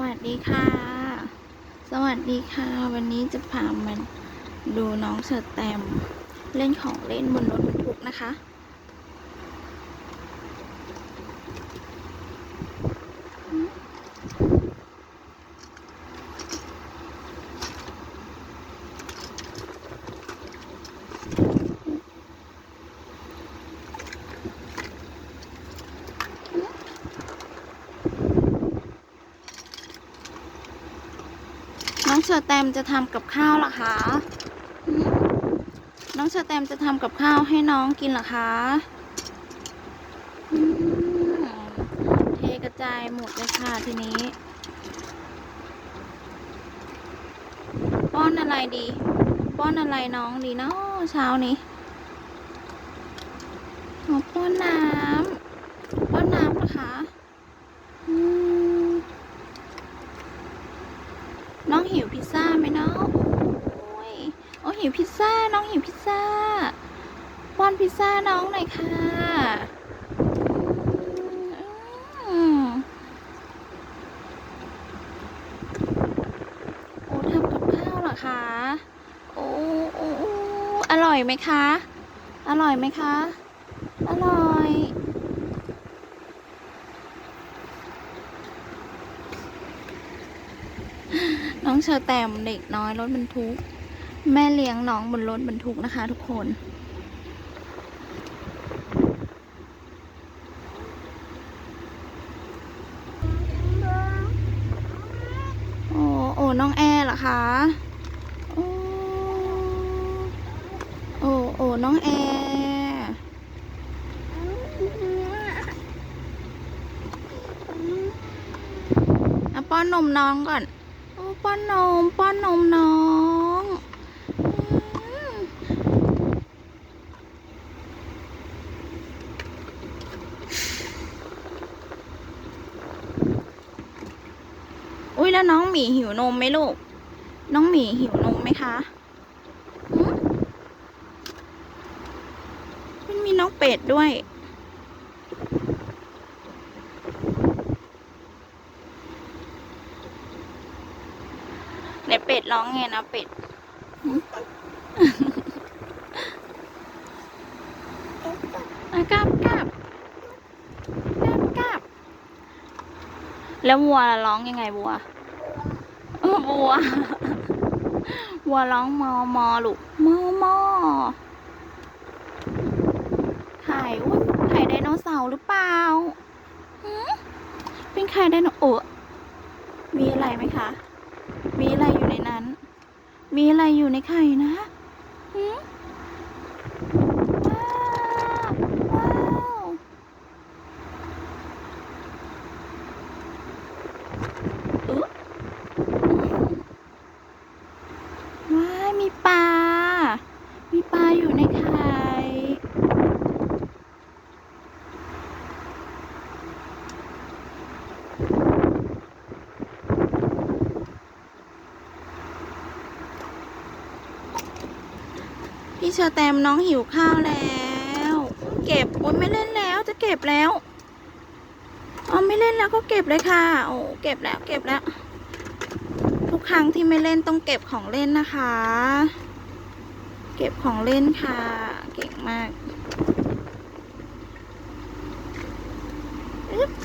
วัสดีค่ะ สวัสดีค่ะ วันนี้จะพามาดูน้องเชอร์แตมเล่นของเล่นบนรถบรรทุกนะคะ เชอแตมจะทำกับข้าวหรอคะ น้องเชอแตมจะทำกับข้าวให้น้องกินหรอคะเทกระจายหมดเลยค่ะทีนี้ ป้อนอะไรดี ป้อนอะไรน้องดีเนาะเช้านี้ป้อนน้ำป้อนน้ำเหรอคะอืม น้องหิวพิซซ่าไหมเนาะโอ้ยโอ้ หิวพิซซ่า น้องหิวพิซซ่าป้อนพิซซ่าน้องหน่อยค่ะโอ้ทำกับข้าวเหรอคะ โอ้โอ้โอ้อร่อยไหมคะ อร่อยไหมคะ อร่อยน้องเชอแตมเด็กน้อยรถบรรทุก แม่เลี้ยงน้องบนรถบรรทุกนะคะทุกคน โอ้โอ้น้องแอร์เหรอคะ โอ้โอ้โอ้น้องแอร์เอาป้อนนมน้องก่อน โอ้ป้อนนม ป้อนนมน้องอืมอุ้ ยแล้วน้องหมีหิวนมไหมลูก น้องหมีหิวนมไหมคะมันมีน้องเป็ดด้วยไหนเป็ดร้องไงนะเป็ดกราบกราบกราบกราบแล้ววัวร้องยังไงวัว วัว วัวร้องมอมอลูกมอมอไข่อุ้ยไข่ไดโนเสาร์หรือเปล่าหืเป็นไข่ไดโนโอะมีอะไรไหมคะ มีอะไรอยู่ในนั้น มีอะไรอยู่ในไข่นะหืว้าวว้าวอึ๊ะว้ายมีปลา มีปลาอยู่ในไข่ พี่เชอแตมน้องหิวข้าวแล้ว เก็บโอ้ยไม่เล่นแล้วจะเก็บแล้วอ๋อไม่เล่นแล้วก็เก็บเลยค่ะ โอ้เก็บแล้วเก็บแล้ว ทุกครั้งที่ไม่เล่นต้องเก็บของเล่นนะคะ เก็บของเล่นค่ะ เก่งมาก